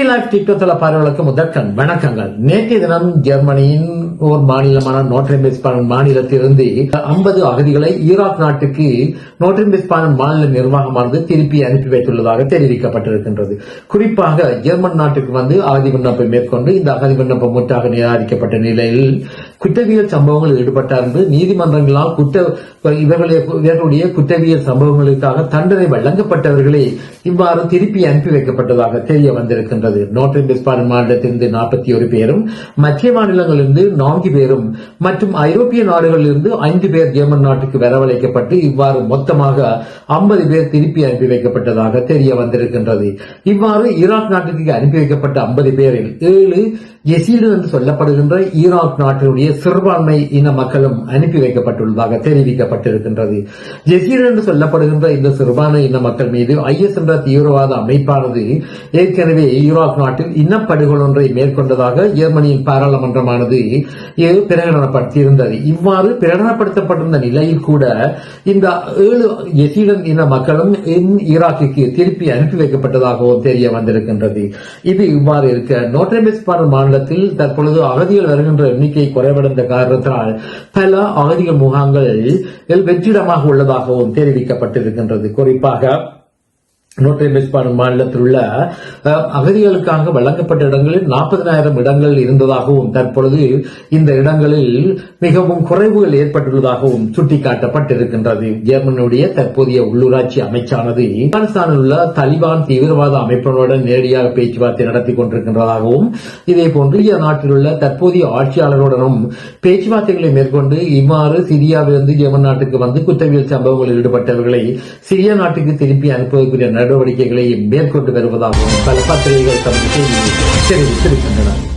Three life டிக்டோத்தல பார்வையாளருக்கு முதற்கண் வணக்கங்கள். நேற்றைய தினம் ஜெர்மனியின் ஓர் மாநிலமான நோட்ரம்பெஸ்பான் மாநிலத்திலிருந்து ஐம்பது அகதிகளை ஈராக் நாட்டுக்கு நோட்ரம்பெஸ்பான் மாநில நிர்வாகமானது திருப்பி அனுப்பி வைத்துள்ளதாக தெரிவிக்கப்பட்டிருக்கின்றது. குறிப்பாக ஜெர்மன் நாட்டுக்கு வந்து அகதி விண்ணப்பம் மேற்கொண்டு இந்த அகதி விண்ணப்பம் முற்றாக நிராகரிக்கப்பட்ட நிலையில் குற்றவியல் சம்பவங்களில் ஈடுபட்டார் என்று நீதிமன்றங்களால் குற்ற இவர்களுடைய இவர்களுடைய குற்றவியல் சம்பவங்களுக்காக தண்டனை வழங்கப்பட்டவர்களை இவ்வாறு திருப்பி அனுப்பி வைக்கப்பட்டதாக தெரிய வந்திருக்கின்றது. உள்ளது. நோர்த் பிஸ்பான் மாநிலத்திலிருந்து நாற்பத்தி ஒரு பேரும் மத்திய மாநிலங்களிலிருந்து நான்கு பேரும் மற்றும் ஐரோப்பிய நாடுகளிலிருந்து ஐந்து பேர் ஜெர்மன் நாட்டுக்கு வரவழைக்கப்பட்டு இவ்வாறு மொத்தமாக ஐம்பது பேர் திருப்பி அனுப்பி வைக்கப்பட்டதாக தெரிய வந்திருக்கின்றது. இவ்வாறு ஈராக் நாட்டிற்கு அனுப்பி வைக்கப்பட்ட ஐம்பது பேரில் ஏழு எசீடு என்று சொல்லப்படுகின்ற ஈராக் நாட்டினுடைய சிறுபான்மை இன மக்களும் அனுப்பி வைக்கப்பட்டுள்ளதாக தெரிவிக்கப்பட்டிருக்கின்றது. ஜெசீர் என்று சொல்லப்படுகின்ற இந்த சிறுபான்மை இன மக்கள் மீது ஐஎஸ் என்ற தீவிரவாத அமைப்பானது ஏற்கனவே ஈராக் நாட்டில் இனப்படுகொலை ஒன்றை மேற்கொண்டதாக ஜெர்மனியின் பாராளுமன்றமானது பிரகடனப்படுத்தியிருந்தது. இவ்வாறு பிரகடனப்படுத்தப்பட்டிருந்த நிலையில் கூட இந்த ஏழு எசிடன் இன மக்களும் ஈராக்கிற்கு திருப்பி அனுப்பி வைக்கப்பட்டதாகவும் தெரிய வந்திருக்கின்றது. இது இவ்வாறு இருக்க நோட்ரேபிஸ்பான் மாநிலத்தில் தற்பொழுது அகதிகள் வருகின்ற எண்ணிக்கை குறைவடைந்த காரணத்தினால் பல அகதிகள் முகாம்கள் வெற்றிடமாக உள்ளதாகவும் தெரிவிக்கப்பட்டிருக்கின்றது. குறிப்பாக நோட்ரேபிஸ்பான் மாநிலத்தில் உள்ள அகதிகளுக்காக வழங்கப்பட்ட இடங்களில் நாற்பதனாயிரம் இடங்கள் இருந்ததாகவும் தற்பொழுது இந்த இடங்களில் மிகவும் குறைவுகள் ஏற்பட்டுள்ளதாகவும் சுட்டிக்காட்டப்பட்டிருக்கின்றது. ஜெர்மனியுடைய தற்போதைய உள்ளூராட்சி அமைச்சானது ஆப்கானிஸ்தானில் உள்ள தலிபான் தீவிரவாத அமைப்பினருடன் நேரடியாக பேச்சுவார்த்தை நடத்தி கொண்டிருக்கின்றதாகவும் இதேபோன்று இந்திய நாட்டில் உள்ள தற்போதைய ஆட்சியாளருடனும் பேச்சுவார்த்தைகளை மேற்கொண்டு இவ்வாறு சிரியாவிலிருந்து ஜெர்மன் நாட்டுக்கு வந்து குற்றவியல் சம்பவங்களில் ஈடுபட்டவர்களை சிரியா நாட்டுக்கு திருப்பி அனுப்புவதற்குரிய நடவடிக்கைகளை மேற்கொண்டு வருவதாகவும் பல பத்திரிகைகள் தமது செய்தியை தெரிவித்திருக்கின்றன.